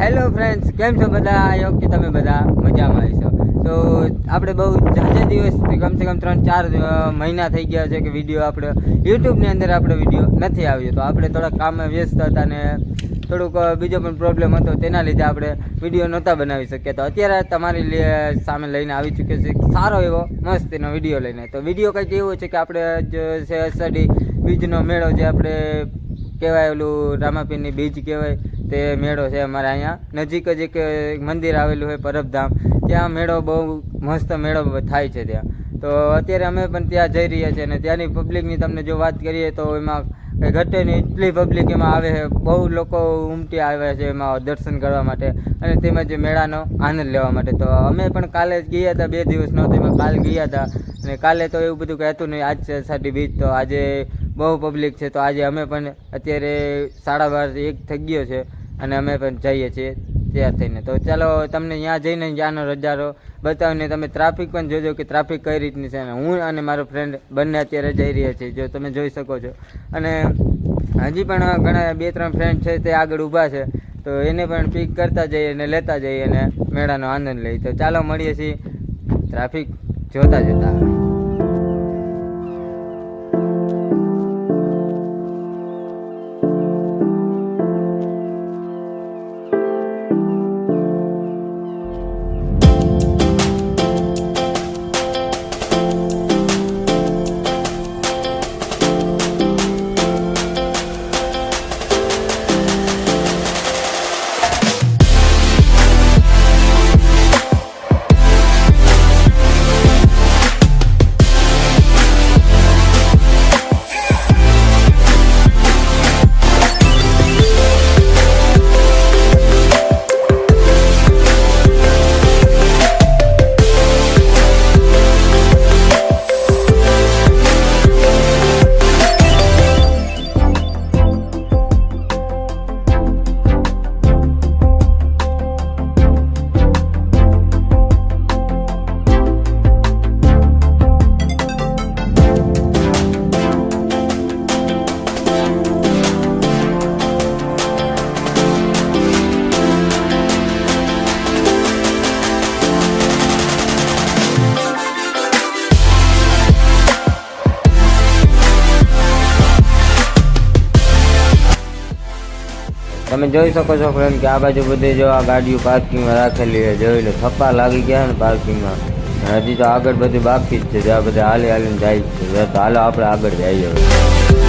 Hello friends, કેમ છો બધા? આઈ કે તમે બધા મજામાં હશો. તો આપણે બહુ ઝાઝા દિવસથી કમસે કમ ત્રણ ચાર મહિના થઈ ગયા છે કે વીડિયો આપણે યુટ્યુબની અંદર આપણે વીડિયો નથી આવ્યો. તો આપણે થોડા કામમાં વ્યસ્ત હતા ને થોડુંક બીજો પણ પ્રોબ્લેમ હતો, તેના લીધે આપણે વીડિયો નહોતા બનાવી શક્યા. તો અત્યારે તમારી સામે લઈને આવી ચૂક્યો છે. સારો એવો મસ્ત એનો વીડિયો લઈને. તો વીડિયો કંઈક એવો છે કે આપણે જ અષાઢી બીજનો મેળો જે આપણે કહેવાય ઓલું રામાપીરની બીજ કહેવાય તે મેળો છે અમારે અહીંયા. નજીક જ એક મંદિર આવેલું હોય પરબધામ. ત્યાં મેળો બહુ મસ્ત મેળો થાય છે ત્યાં. તો અત્યારે અમે પણ ત્યાં જઈ રહ્યા છીએ અને ત્યાંની પબ્લિકની તમને જો વાત કરીએ તો એમાં કંઈ ઘટે નહીં. એટલી પબ્લિક એમાં આવે છે. બહુ લોકો ઉમટી આવ્યા છે એમાં દર્શન કરવા માટે અને તેમજ મેળાનો આનંદ લેવા માટે. તો અમે પણ કાલે જ ગયા હતા, બે દિવસનો તેમાં કાલ ગયા હતા. અને કાલે તો એવું બધું કહેતું નહીં, આજ છે બીચ તો આજે બહુ પબ્લિક છે. તો આજે અમે પણ અત્યારે સાડા બાર એક થઈ ગયો છે. અને અમે પણ જઈએ છીએ ત્યાં થઈને. તો ચાલો તમને ત્યાં જઈને ત્યાંનો નજારો બતાવીને તમે ટ્રાફિક પણ જોજો કે ટ્રાફિક કઈ રીતની છે અને હું અને મારો ફ્રેન્ડ બંને અત્યારે જઈ રહ્યા છીએ, જો તમે જોઈ શકો છો. અને હજી પણ ઘણા બે ત્રણ ફ્રેન્ડ છે તે આગળ ઊભા છે, તો એને પણ પિક કરતા જઈએ અને લેતા જઈએ અને મેળાનો આનંદ લઈએ. તો ચાલો મળીએ છીએ. ટ્રાફિક જોતા જતા. જોઈ શકો છો ફ્રેન્ડ કે આ બાજુ બધી જો આ ગાડીઓ પાર્કિંગમાં રાખેલી છે. જોઈ લો થપ્પા લાગી ગયા ને પાર્કિંગમાં હજી તો આગળ બધું બાકી જ છે. જ્યાં બધા હાલી હાલીને જાય છે. તો હાલો આપણે આગળ જઈએ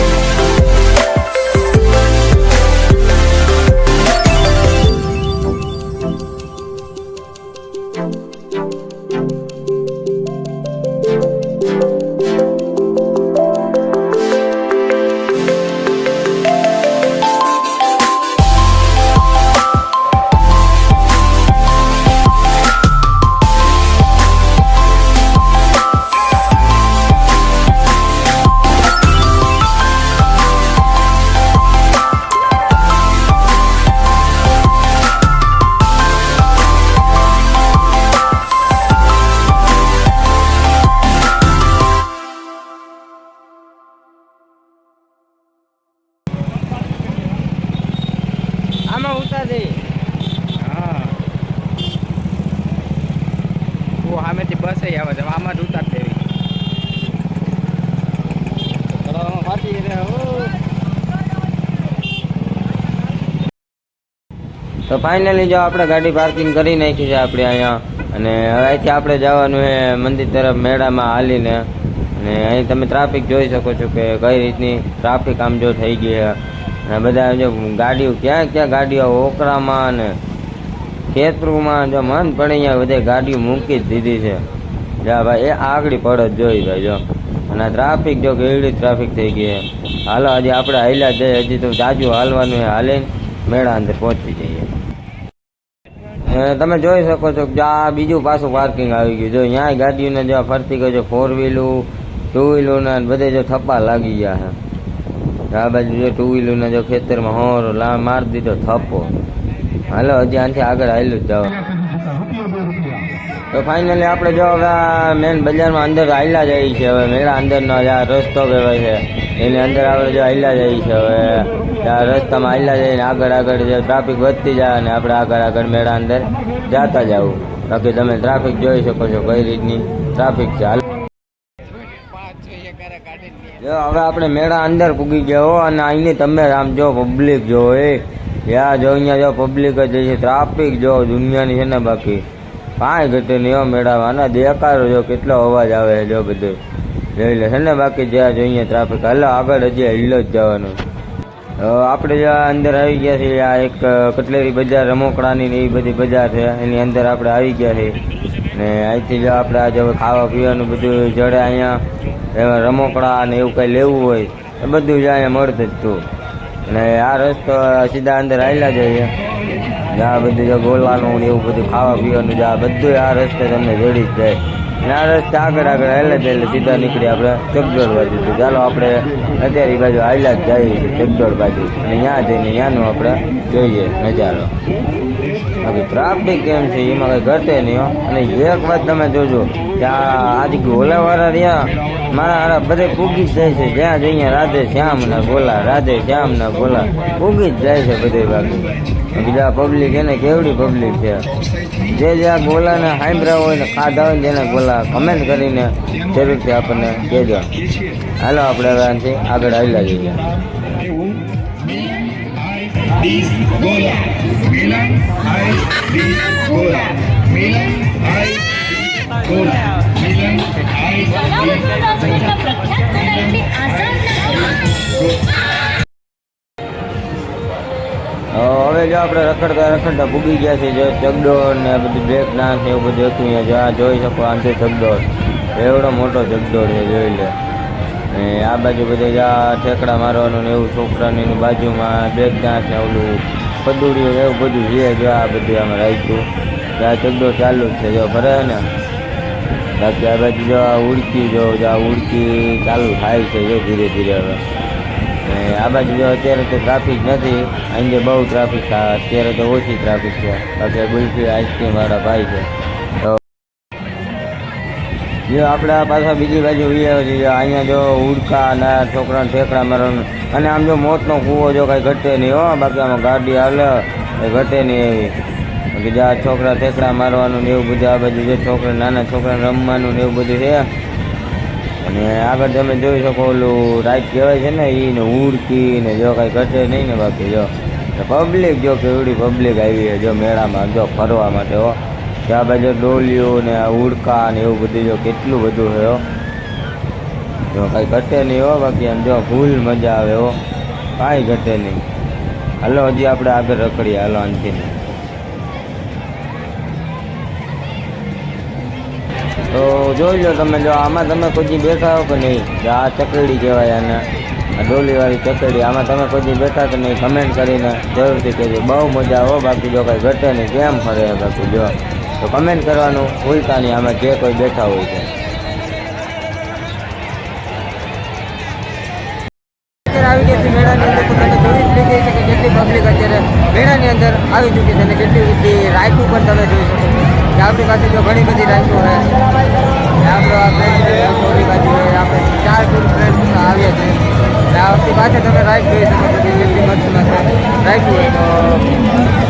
તો ફાઇનલી જો આપણે ગાડી પાર્કિંગ કરી નાખી છે આપણે અહીંયા, અને હવે અહીંથી આપણે જવાનું છે મંદિર તરફ મેળામાં હાલીને. અને અહીં તમે ટ્રાફિક જોઈ શકો છો કે કઈ રીતની ટ્રાફિક આમ જો થઈ ગઈ છે. અને બધા જો ગાડીઓ ક્યાં ક્યાં ગાડીઓ ઓકરામાં અને ખેતરુમાં જો મન પડે અહીંયા બધે ગાડીઓ મૂકી જ દીધી છે. જા ભાઈ, એ આગળ પડત જોઈ ભાઈ જો. અને ટ્રાફિક જો કેવડી ટ્રાફિક થઈ ગઈ છે. હાલો, હજી આપણે હાલ્યા જઈએ, હજી તો જાજુ હાલવાનું હાલે મેળા અંદર પહોંચી જઈએ. તમે જોઈ શકો છો કે આ બીજું પાછું પાર્કિંગ આવી ગયું. જો અહીંયા ગાડીઓને જો ફરતી ગયો છે ફોર વ્હીલું ટુ વ્હીલું બધે જો થપ્પા લાગી ગયા છે આ બાજુ જો ટુ વ્હીલર જો ખેતરમાં હોર લા માર દીધો થપ્પો. હાલો, હજી આનાથી આગળ હાલ્યું જ જાઓ તો ફાઇનલી આપણે જો હવે મેન બજારમાં અંદર હાલ્યા જઈએ છીએ હવે મેળા અંદરનો આ રસ્તો કહેવાય છે. એની અંદર આપણે જો હાલ્યા જઈએ છે હવે રસ્તામાં હાલ્યા જઈને આગળ આગળ જે ટ્રાફિક વધતી જાય અને આપણે આગળ આગળ મેળા અંદર જાતા જવું. બાકી તમે ટ્રાફિક જોઈ શકો છો કઈ રીતની ટ્રાફિક છે. જો હવે આપણે મેળા અંદર પૂગી ગયા હો અને અહીંની તમે આમ જો પબ્લિક જો એ યા જો અહીંયા જો પબ્લિક જ છે. ટ્રાફિક જો દુનિયાની છે ને બાકી. કાંઈ ઘટે નહીં મેળામાં. દેખાડો જો કેટલો અવાજ આવે જો બધું. જોઈ લે છે ને, બાકી જ્યાં જોઈએ ટ્રાફિક હાલો, આગળ હજી હિલ્લો જ જવાનું. આપણે જ્યાં અંદર આવી ગયા છીએ, આ એક કટલેરી બજાર, રમોકડાની ને એ બધી બજાર છે. એની અંદર આપણે આવી ગયા છીએ. ને અહીંથી જો આપણે આજે ખાવા પીવાનું બધું જડે અહીંયા, એમાં રમોકડા ને એવું કંઈ લેવું હોય, એ બધું જ અહીંયા મળતું જ તું. અને આ રસ્તો સીધા અંદર આવેલા જઈએ જ્યાં બધું જો ગોલવાનું ને એવું બધું ખાવા પીવાનું આ બધું આ રસ્તે તમને જડી જ જાય. આ રસ્તે આગળ આગળ હાલે એટલે સીધા નીકળી આપણે. ચકડોળ બાજુ તો ચાલો આપણે અત્યારે બાજુ આવેલા જ જઈએ ચકડોળ બાજુ. અને ત્યાં જઈને ત્યાંનું આપણે જોઈએ નજારો. બાકી ટ્રાફિક કેમ છે? એમાં કંઈ ઘટે નહીં હો. અને એક વાત તમે જોજો કે આ આજે ગોલાવાળા રહ્યા, મારા હારા બધે પૂગી જ જાય છે. જ્યાં જઈએ રાધે શ્યામ ના ગોલા રાધે શ્યામ ના ગોલા પૂગી જ જાય છે બધે બાકી. બીજા પબ્લિક એને કેવડી પબ્લિક છે? જે જે આ ગોલાને સાંભળ્યા હોય ને ખાધા હોય ને જેને ગોલા કમેન્ટ કરીને જરૂરથી આપણને કહેજો. હાલો, આપણે આગળ આવી જઈએ. Bis Gola. Milan Ice Bis Gola. Milan Ice Bis Gola. Milan Ice કલાવતના સહિતના પ્રખ્યાત કલાકારની આઝાદના હવે જો આપણે રખડતા રખડતા પૂગી ગયા છે જો ચગડોળ ને બધું બ્રેક ડાન્સ ને એવું બધું હતું અહીંયા, જો આ જોઈ શકો આમથી ચગડોળ એવડો મોટો ચગડોળ છે, જોઈ લે ને આ બાજુ બધે આ ઠેકડા મારવાનું ને એવું છોકરાની એની બાજુમાં બ્રેક ડાન્સ ને ઓલું પદુડિયું એવું બધું જે જો આ બધું અમે રાખ્યું. આ ચગડોળ ચાલુ જ છે. જો ભરે ને. બાકી આ બાજુ જો આ ઉડકી જો જ્યાં ઉડકી ચાલુ થાય છે જો ધીરે ધીરે હવે. ને આ બાજુ જો અત્યારે તો ટ્રાફિક નથી. અહીં બહુ ટ્રાફિક અત્યારે તો ઓછી ટ્રાફિક છે. બાકી ગુલફી આઈસ્ક્રીમવાળા ભાઈ છે. તો જો આપણે પાછા બીજી બાજુ વિયા છે અહીંયા જો ઉડકા આ છોકરાને ઠેકડા મારવાનું. અને આમ જો મોતનો કૂવો જો કાંઈ ઘટે નહીં હો, બાકી આમાં ગાડી હાલે એ ઘટે નહીં એવી. બાકી જો છોકરા ઠેકડા મારવાનું ને એવું બધું, આ બાજુ જે છોકરા, નાના છોકરાને રમવાનું ને એવું બધું છે. અને આગળ તમે જોઈ શકો ઓલું રાઈટ કહેવાય છે ને એ ને ઉડકી ને જો કાંઈ ઘટે નહીં ને બાકી જો. પબ્લિક જો કેવડી પબ્લિક આવી છે, જો મેળામાં, જો ફરવા માટે હો. ત્યાં બાજુ ડોલીઓ ને આ ઉડકા ને એવું બધું જો કેટલું બધું હો. જો કાંઈ ઘટે નહીં, હો, બાકી આમ જો ફૂલ મજા આવે, હો. કાંઈ ઘટે નહીં. હાલો, હજી આપણે આગળ રખડીએ. હાલો, આનથી. તો જોઈ લો તમે, જો આમાં તમે કોઈ બેઠા હો કે નહીં? આ ચકડી કહેવાય આને. આ ડોલીવાળી ચકડી આમાં તમે કોઈ બેઠા કે નહીં? કમેન્ટ કરીને જરૂરથી કહેજો. બહુ મજા આવો બાકી જો કાંઈ ઘટે નહીં. કેમ ફરે, બાકી જો? તો કમેન્ટ કરવાનું ભૂલતા નહીં. આમાં જે કોઈ બેઠા હોય છે. આવી છે મેળાની અંદર. તો છે કે કેટલી પબ્લિક અત્યારે મેળાની અંદર આવી ચૂકી છે અને કેટલી બધી રાઇટો પણ તમે જોઈ શકો આપણી પાસે જો ઘણી બધી રાઇટો છે આપણે બાજુ આપણે ચાર ટૂર ફ્રેન્ડ આવ્યા છે. ને આપણી પાછળ તમે રાઈટ જોઈ શકો છો કેટલી મસ્ત મસ્ત રાઇટ હોય તો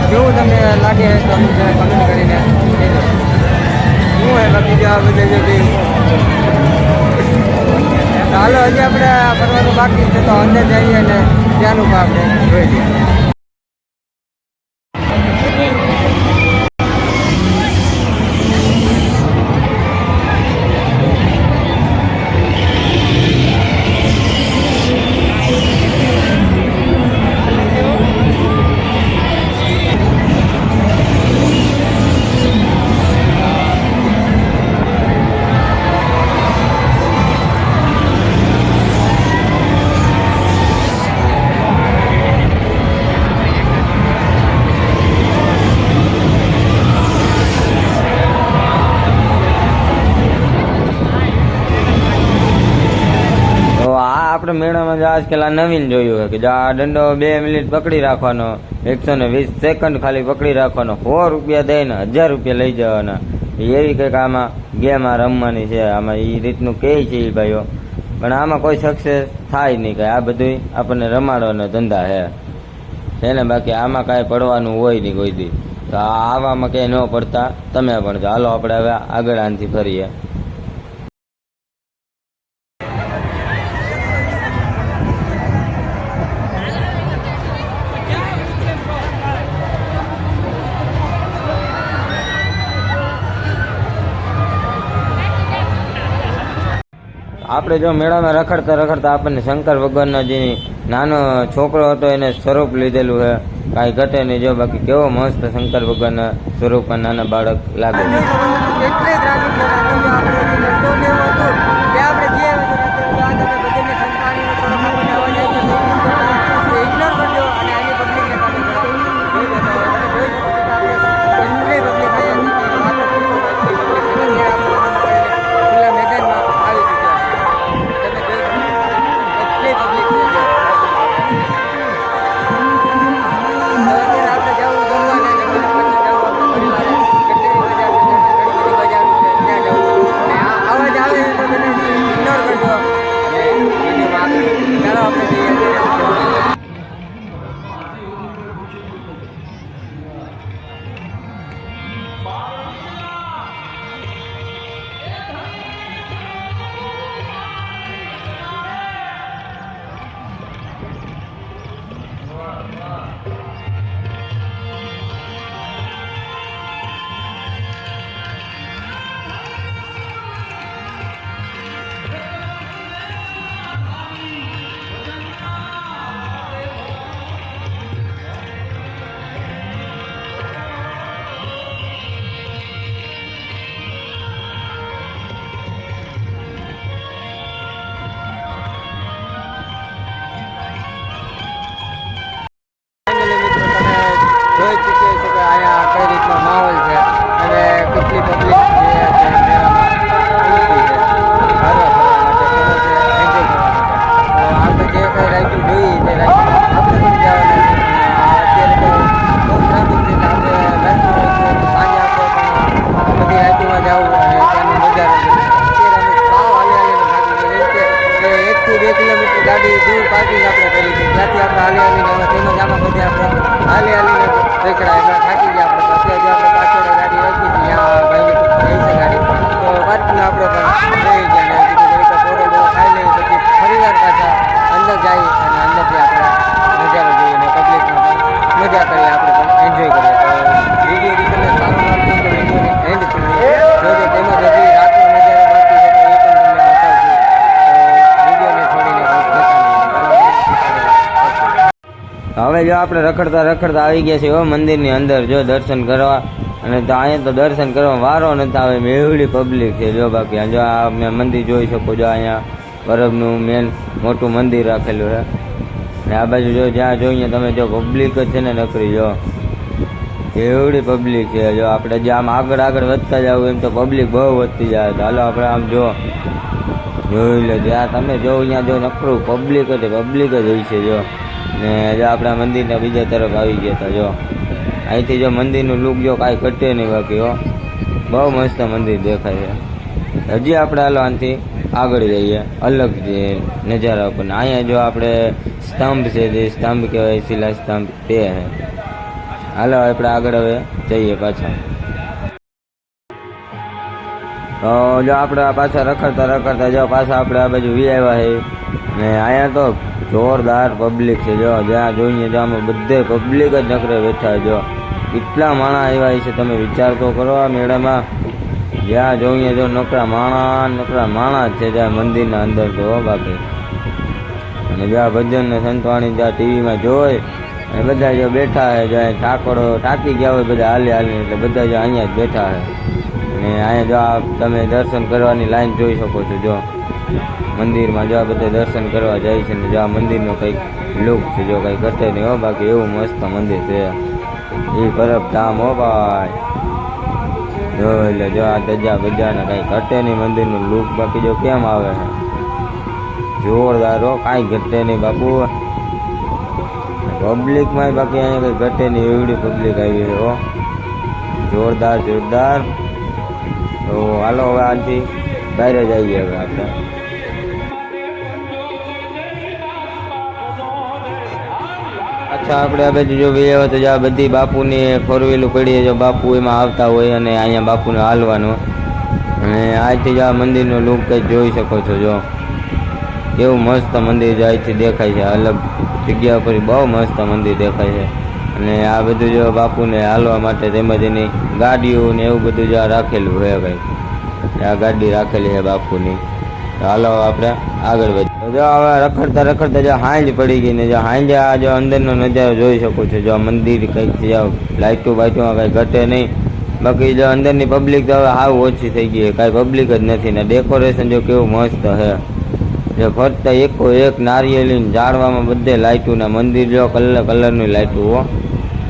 કેવું તમને લાગે તો અમને જરા કમેન્ટ કરીને શું હોય બાકી જો આ બધે જે બી હાલો, હજી આપણે આ ફરવાનું બાકી છે તો અંદર જઈએ અને ત્યાંનું પણ આપણે જોઈ લઈએ. આપણે મેળામાં જ આજકાલ આ નવીન જોયું છે કે આ દંડો બે મિનિટ પકડી રાખવાનો, એકસો ને વીસ સેકન્ડ ખાલી પકડી રાખવાનો, સો રૂપિયા દઈને હજાર રૂપિયા લઈ જવાના. એવી કંઈક આમાં ગેમ આ રમવાની છે, આમાં એ રીતનું કહે છે એ ભાઈઓ. પણ આમાં કોઈ સક્સેસ થાય નહીં કે આ બધું આપણને રમાડવાનો ધંધા છે એને બાકી આમાં કાંઈ પડવાનું હોય નહીં કોઈ દી. તો આવામાં કંઈ ન પડતા, તમે પણ હાલો, આપણે હવે આગળ આનથી ફરીએ. આપણે જો મેળામાં રખડતા રખડતા આપણને શંકર ભગવાનનો જે નાનો છોકરો હતો, એને સ્વરૂપ લીધેલું છે. કાંઈ ઘટે નહીં, જો બાકી કેવો મસ્ત શંકર ભગવાનના સ્વરૂપમાં નાના બાળક લાગે ગાડી દૂર પાર્કિંગ આપણે કરી હતી ત્યાંથી આપણે હાલી હાલીને હવે તેમજ આમાં બધે આપણે હાલી હાલીને રેકડા એટલે થાકી ગયા આપણે. અત્યારે આપણે હવે જો આપણે રખડતા રખડતા આવી ગયા છીએ મંદિરની અંદર, જો દર્શન કરવા, અને તો અહીંયા તો દર્શન કરવા વારો નથી આવે મેવડી પબ્લિક છે. જો બાકી જો આ મેં મંદિર જોઈ શકો જો અહીંયા બરફનું મેન મોટું મંદિર રાખેલું છે. અને આ બાજુ જો જ્યાં જોઈએ તમે જો પબ્લિક જ છે ને નકરી, જો. એવડી પબ્લિક છે. જો આપણે જે આમ આગળ આગળ વધતા જાવ એમ તો પબ્લિક બહુ વધતી જાય. ચાલો આપણે આમ જો, જોઈ લો જ્યાં તમે જો અહીંયા જો નકરું પબ્લિક જ પબ્લિક જ હોય છે, જો. ને જો આપણા મંદિરના બીજા તરફ આવી ગયા હતા જો. અહીંથી જો મંદિરનું લુક જો કાંઈ ઘટે નહીં બાકી, હો. બહુ મસ્ત મંદિર દેખાય છે. હજી આપણે હાલો આનાથી આગળ જઈએ, અલગ જે નજારા ઉપર. અહીંયા જો આપણે સ્તંભ છે જે સ્તંભ કહેવાય, શિલા સ્તંભ, તે છે હાલો, આપણે આગળ હવે જઈએ પાછા. જો આપણે પાછા રખડતા રખડતા જો પાછા આપણે આ બાજુ વી આવ્યા છે ને અહીંયા તો જોરદાર પબ્લિક છે, જો જ્યાં જોઈએ જો આમાં બધે પબ્લિક જ નકરે બેઠા જો. કેટલા માણા આવ્યા છે તમે વિચાર તો કરો આ મેળામાં. જ્યાં જોઈએ જો નકરા માણા નકરા માણા જ છે જ્યાં મંદિરના અંદર તો બાકી અને જ્યાં ભજન ને સંતવાણી જ્યાં ટીવીમાં જોઈ અને બધા જો બેઠા છે જ્યાં ઠાકોરો થાકી ગયા હોય, બધા હાલી હાલી એટલે બધા જો અહીંયા જ બેઠા છે અને અહીંયા જો આ તમે દર્શન કરવાની લાઈન જોઈ શકો છો, જો. મંદિરમાં જો આ બધા દર્શન કરવા જાય છે ને જો આ મંદિરનો કંઈક લુક છે, જો કંઈ ઘટે નહીં હો, બાકી એવું મસ્ત મંદિર છે. એ બરફ ધામ, હો, ભાઈ. જો એટલે જો આ ધજા બજાને કંઈ ઘટે નહીં મંદિરનું લુક, બાકી જો કેમ આવે? છે જોરદાર, હો, કાંઈ ઘટે નહીં બાપુ. પબ્લિકમાં બાકી અહીંયા કંઈ ઘટે નહીં, એવડી પબ્લિક આવી છે, હો. જોરદાર જોરદાર. તો હાલો હવે આથી બહાર જ આવીએ હવે આપણે. અચ્છા, આપણે હવે જો જોઈએ તો જ્યાં બધી બાપુની ફોર વ્હીલું પડી જો બાપુ એમાં આવતા હોય અને અહીંયા બાપુને હાલવાનું. અને આજથી જ આ મંદિરનો લુક કંઈ જોઈ શકો છો, જો. કેવું મસ્ત મંદિર જો આજથી દેખાય છે, અલગ જગ્યા પર બહુ મસ્ત મંદિર દેખાય છે. અને આ બધું જો બાપુને હાલવા માટે તેમજ એની ગાડીઓ ને એવું બધું જો રાખેલું હોય ભાઈ. આ ગાડી રાખેલી છે બાપુની. હાલો આપણે આગળ વધીએ જો હવે રખડતા રખડતા જો હાંજ પડી ગઈ ને જો હાંજે આ જો અંદરનો નજારો જોઈ શકો છો. જો મંદિર કંઈક લાઇટો બાઇટોમાં કંઈ ઘટે નહીં. બાકી જો અંદરની પબ્લિક તો હવે હાવ ઓછી થઈ ગઈ કાંઈ પબ્લિક જ નથી ને ડેકોરેશન જો કેવું મસ્ત છે. જો ફરતા એકો એક નારિયેળી ઝાડવામાં બધે લાઇટું ને મંદિર જો કલર કલરની લાઇટું હો,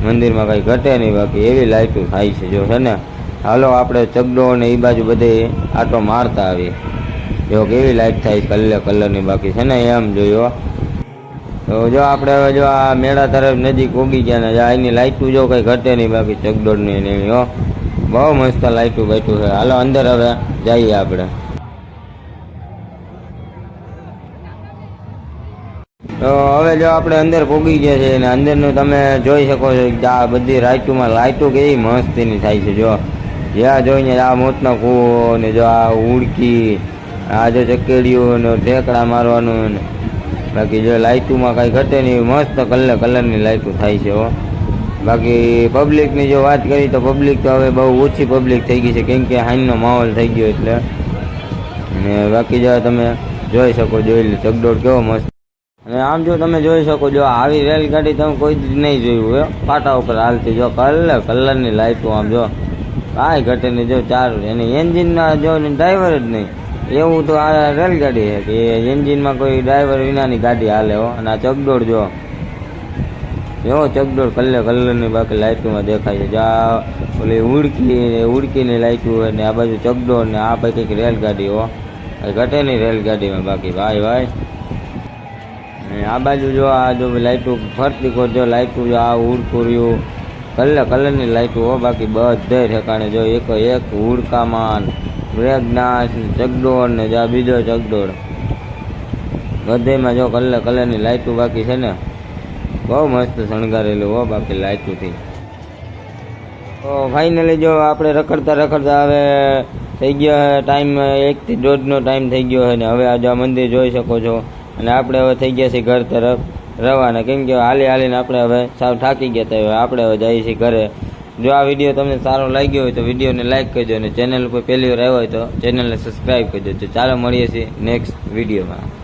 મંદિરમાં કંઈ ઘટે નહીં, બાકી એવી લાઇટું થાય છે જો છે ને. હાલો આપણે ચગડો ને એ બાજુ બધે આટો મારતા આવીએ. જો કેવી લાઇટ થાય કલર કલરની બાકી છે ને એમ જોયો તો જો આપણે હવે જો આ મેળા તરફ નજીક ઉગી ગયા ને અહીંની લાઇટું જો કંઈ ઘટે નહીં, બાકી ચગડોળની ને એની, હો. બહુ મસ્ત લાઇટું બાઇટું છે. હાલો અંદર હવે જઈએ આપણે. તો હવે જો આપણે અંદર પોગી ગયા છે અને અંદરનું તમે જોઈ શકો છો આ બધી લાઇટોમાં લાઇટો કેવી મસ્તીની થાય છે, જો. જ્યાં જોઈને આ મોતનો કૂવો ને જો આ ઉડકી, આ જો ચકેડીઓ ને ઠેકડા મારવાનું ને બાકી જો લાઇટોમાં કાંઈ ઘટે નહીં મસ્ત કલર કલરની લાઇટો થાય છે, હો. બાકી પબ્લિકની જો વાત કરી તો પબ્લિક તો હવે બહુ ઓછી પબ્લિક થઈ ગઈ છે, કેમ કે હાઈનનો માહોલ થઈ ગયો એટલે. ને બાકી જો તમે જોઈ શકો જોઈ લો ચકડોળ કેવો મસ્ત અને આમ જો તમે જોઈ શકો જો આવી રેલગાડી તમે કોઈ જ નહીં જોયું હોય પાટા ઉપર હાલતી જો કલર કલરની લાઇટો આમ જો કાંઈ ઘટે નહીં, જો ચાર એની એન્જિનના જો ડ્રાઈવર જ નહીં. એવું તો આ રેલગાડી છે કે એન્જિનમાં કોઈ ડ્રાઈવર વિનાની ગાડી હાલે હો. અને આ ચકડોળ જો. એવો ચકડોળ કલર કલરની બાકી લાઇટોમાં દેખાય છે. જા, ઓલી ઉડકી, ઉડકીની લાઇટો હોય ને આ બાજુ ચકડોળ ને આ પછી કંઈક રેલગાડી હો. ઘટે નહીં રેલગાડીમાં બાકી. ભાઈ ભાઈ. આ બાજુ જો આ જો લાઇટો ફરતી જો લાઇટો જો આ ઉડકુર્યું કલર કલરની લાઇટો હો, બાકી બધે ઠેકાણે જો એક એક ઉડકામાન બ્રેકડાન્સ ચગડોળ ને જો બીજો ચગડોળ. બધેમાં જો કલર કલરની લાઇટો બાકી છે ને, બહુ મસ્ત શણગારેલું હો બાકી લાઇટોથી તો ફાઇનલી જો આપણે રખડતા રખડતા હવે થઈ ગયો ટાઈમ એકથી દોઢનો ટાઈમ થઈ ગયો છે ને, હવે આજે આ મંદિર જોઈ શકો છો. અને આપણે હવે થઈ ગયા છીએ ઘર તરફ રવાના. કેમ કે હાલી હાલીને આપણે હવે સાવ થાકી ગયા હવે આપણે હવે જઈએ છીએ ઘરે. જો આ વીડિયો તમને સારો લાગ્યો હોય તો વિડીયોને લાઇક કરજો અને ચેનલ પર પહેલી વાર આવ્યો હોય તો ચેનલને સબસ્ક્રાઈબ કરજો. તો ચાલો મળીએ છીએ નેક્સ્ટ વિડીયોમાં.